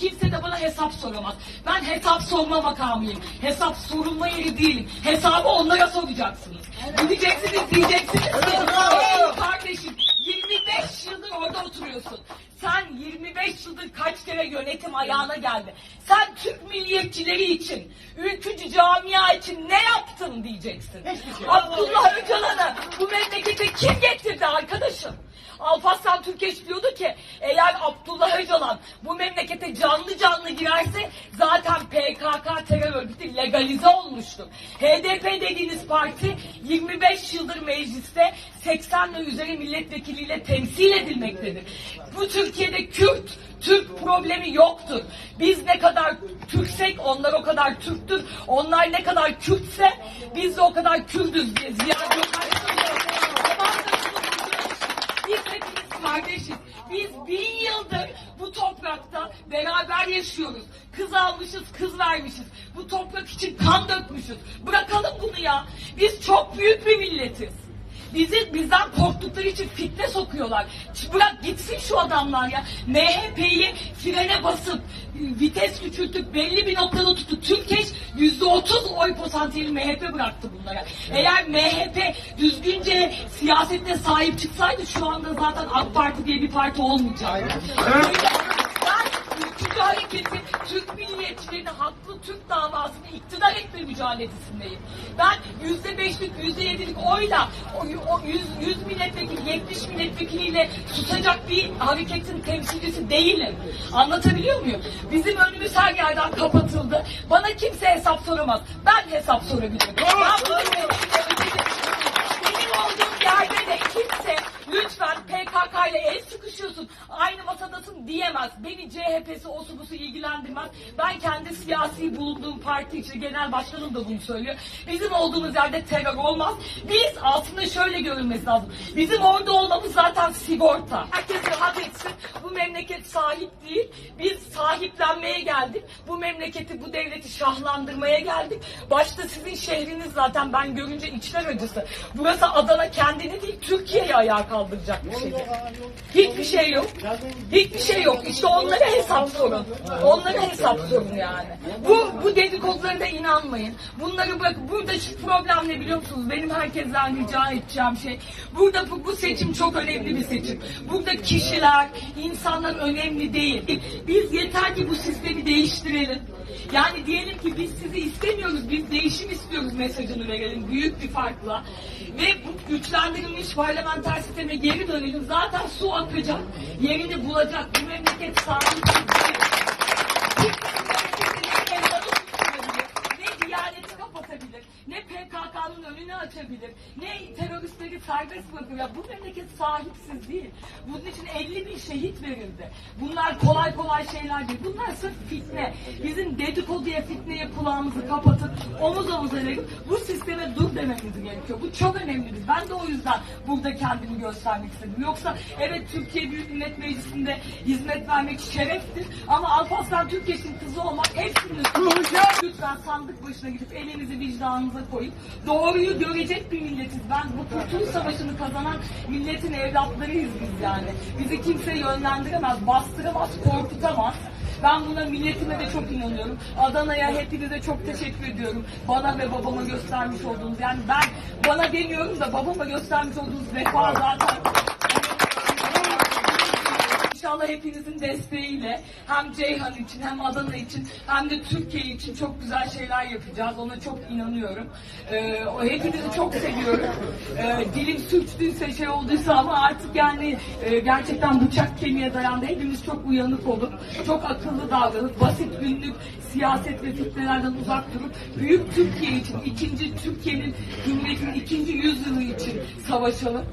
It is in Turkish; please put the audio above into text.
Kimse de bana hesap soramaz. Ben hesap sorma makamıyım. Hesap sorulma yeri değilim. Hesabı onlara soracaksınız. Gideceksiniz diyeceksiniz ki "Ey kardeşim 25 yıldır orada oturuyorsun. Sen 25 yıldır kaç kere yönetim ayağına geldi. Sen Türk milliyetçileri için, ülkücü camia için ne yaptın diyeceksin. Abdullah Öcalan'ı bu memlekete kim getirdi arkadaşım? Alparslan Türkeş diyordu ki eğer Abdullah Öcalan bu memlekete canlı canlı girerse zaten PKK terör örgütü legalize olmuştur. HDP dediğiniz parti 25 yıldır mecliste 80 ve üzeri milletvekiliyle temsil edilmektedir. Bu Türkiye'de Kürt, Türk problemi yoktur. Biz ne kadar Türksek onlar o kadar Türktür. Onlar ne kadar Kürtse biz de o kadar Kürdüz diye Ziya söylüyor. Biz hepimiz kardeşiz. Biz bin yıldır bu toprakta beraber yaşıyoruz. Kız almışız, kız vermişiz. Bu toprak için kan dökmüşüz. Bırakalım bunu ya. Biz çok büyük bir milletiz. Bizi bizden korktukları için fitne sokuyorlar. Bırak gitsin şu adamlar ya. MHP'yi frene basıp vites küçültüp belli bir noktada tuttu. Türkeş yüzde otuz oy potansiyeli MHP bıraktı bunlara. Eğer MHP düzgünce siyasette sahip çıksaydı şu anda zaten AK Parti diye bir parti olmayacaktı. Ülkücü hareketi Türk milliyetçilerinin haklı Türk davasını iktidar etme mücadelesindeyim. Ben yüzde beşlik, yüzde yedilik oyla o, o yüz, yüz milletvekili, yetmiş milletvekiliyle susacak bir hareketin temsilcisi değilim. Anlatabiliyor muyum? Bizim önümüz her yerden kapatıldı. Bana kimse hesap soramaz. Ben hesap sorabilirim. Ben bunu benim olduğum yerde de kimse lütfen PKK ile el sıkışıyorsun, aynı masadasın diyemez. Beni CHP'si, osu busu ilgilendirmez. Ben kendi siyasi bulunduğum parti için genel başkanım da bunu söylüyor. Bizim olduğumuz yerde terör olmaz. Biz aslında şöyle görülmesi lazım. Bizim orada olmamız zaten sigorta. Herkes rahat etsin. Bu memleket sahip değil. Biz sahiplenmeye geldik. Bu memleketi, bu devleti şahlandırmaya geldik. Başta sizin şehriniz zaten ben görünce içler acısı. Burası Adana kendini değil Türkiye'yi ayağa kaldıracak bir şey. Hiçbir şey yok. Hiçbir şey yok. İşte onlara hesap sorun. Onlara hesap sorun yani. Bu bu dedikodulara da inanmayın. Bunları bırakın. Burada problem ne biliyor musunuz? Benim herkesten rica edeceğim şey. Burada bu, bu seçim çok önemli bir seçim. Burada kişiler, insanlar önemli değil. Biz yeter ki bu sistemi değiştirelim. Yani diyelim ki biz sizi istemiyoruz, biz değişim istiyoruz mesajını verelim büyük bir farkla. Ve bu güçlendirilmiş parlamenter sisteme geri dönelim. Zaten su akacak, yerini bulacak. Bu memleket sahip. Ne diyaneti kapatabilir, ne PKK'nın önünü açabilir, serbest bırakır. Ya bu memleket sahipsiz değil. Bunun için 50 bin şehit verildi. Bunlar kolay kolay şeyler değil. Bunlar sırf fitne. Bizim dedikoduya, fitneye kulağımızı kapatıp omuz omuza verip bu sisteme dur dememiz gerekiyor. Bu çok önemlidir. Ben de o yüzden burada kendimi göstermek istedim. Yoksa evet Türkiye Büyük Millet Meclisi'nde hizmet vermek şereftir. Ama Alparslan Türkeş'in kızı olmak hepsinin Lütfen sandık başına gidip elinizi vicdanınıza koyup doğruyu görecek bir milletiz. Ben bu Kurtuluş Savaşı'nı kazanan milletin evlatlarıyız biz yani. Bizi kimse yönlendiremez, bastıramaz, korkutamaz. Ben buna milletime de çok inanıyorum. Adana'ya hepinize çok teşekkür ediyorum. Bana ve babama göstermiş olduğunuz yani ben bana demiyorum da babama göstermiş olduğunuz vefa zaten İnşallah hepinizin desteğiyle hem Ceyhan için hem Adana için hem de Türkiye için çok güzel şeyler yapacağız. Ona çok inanıyorum. Ee, hepinizi çok seviyorum. Ee, dilim sürçtüyse şey olduysa ama artık yani e, gerçekten bıçak kemiğe dayandı. Hepimiz çok uyanık olup, çok akıllı davranıp, basit günlük siyaset ve fitnelerden uzak durup, büyük Türkiye için, ikinci Türkiye'nin, Cumhuriyet'in ikinci yüzyılı için savaşalım.